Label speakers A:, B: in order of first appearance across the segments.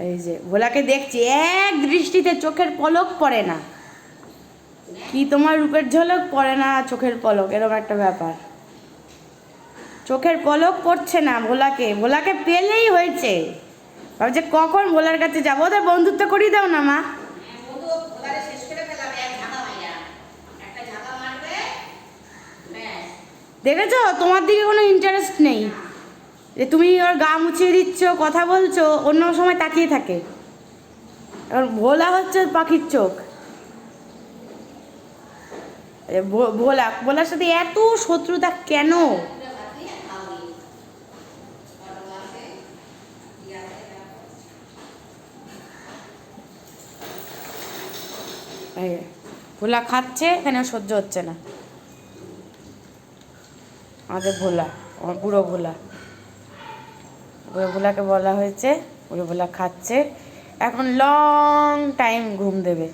A: এই যে, ভোলাকে দেখছি, এক দৃষ্টিতে চোখের পলক পড়ে না। কি তোমার রূপের ঝলক? পড়ে না চোখের পলক, এরকম একটা ব্যাপার। চোখের পলক পড়ছে না ভোলাকে ভোলাকে পেলেই হয়েছে। ভাবছে, কখন ভোলার কাছে যাব? ওদের বন্ধুত্ব করিয়ে দাও না, মা। দেখেছ? তোমার দিকে কোনো ইন্টারেস্ট নেই। যে তুমি ওর গা মুছিয়ে দিচ্ছ, কথা বলছো, অন্য সময় তাকিয়ে থাকে। এবার ভোলা হচ্ছে পাখির চোখ। ভোলা, ভোলার সাথে এত শত্রুতা কেন? ভোলা খাচ্ছে, এখানে সহ্য হচ্ছে না। আমাদের ভোলা, আমার বুড়ো ভোলা। বুড়ো ভোলাকে বলা হয়েছে বুড়ো ভোলা খাচ্ছে। এখন লং টাইম ঘুম দেবে।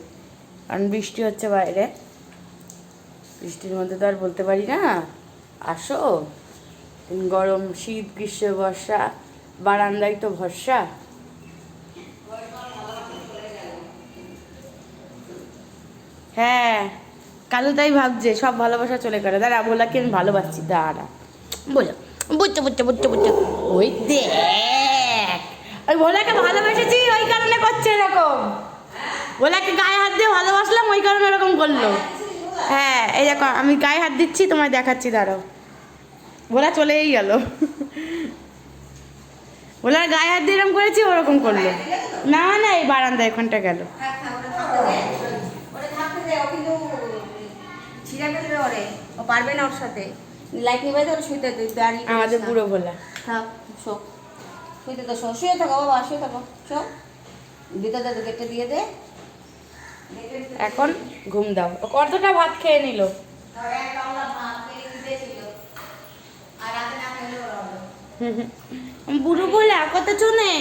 A: কারণ বৃষ্টি হচ্ছে বাইরে। বৃষ্টির মধ্যে তো আর বলতে পারি না। আসো। গরম, শীত, গ্রীষ্ম, বর্ষা, বারান্দায় তো ভরসা। হ্যাঁ কালু তাই ভাবছে, সব ভালোবাসা চলে গেল। দাঁড়া, ভোলাকে আমি ভালোবাসছি, দাঁড়া। বলো। বুঝছ বুঝছ বুঝছ বুঝছ ওই দেখ ওই ভোলাকে ভালোবেসেছি ওই কারণে করছে এরকম ভোলাকে গায়ে হাত দিয়ে ভালোবাসলাম ওই কারণে এরকম করল হ্যাঁ এই দেখো আমি গায়ে হাত দিচ্ছি তোমায় দেখাচ্ছি দাঁড়াও ভোলা চলেই গেল ভোলার গায়ে হাত দিয়ে এরকম করেছি ওরকম করল না না এই বারান্দা এখানটা গেল
B: পারবে না ওর সাথে লাইট নিবে তো শুইতে দে দাঁড়িয়ে
A: আমাদের। বুড়ো ভোলা।
B: থাক শো। শুইতে তো শো। শুয়ে থাকো বাবা শুয়ে থাকো। শো। ভিতরে দে গেটে দিয়ে দে।
A: এখন ঘুম দাও। ও কতটা ভাত খেয়ে নিল। বুড়ো বলে কত চনে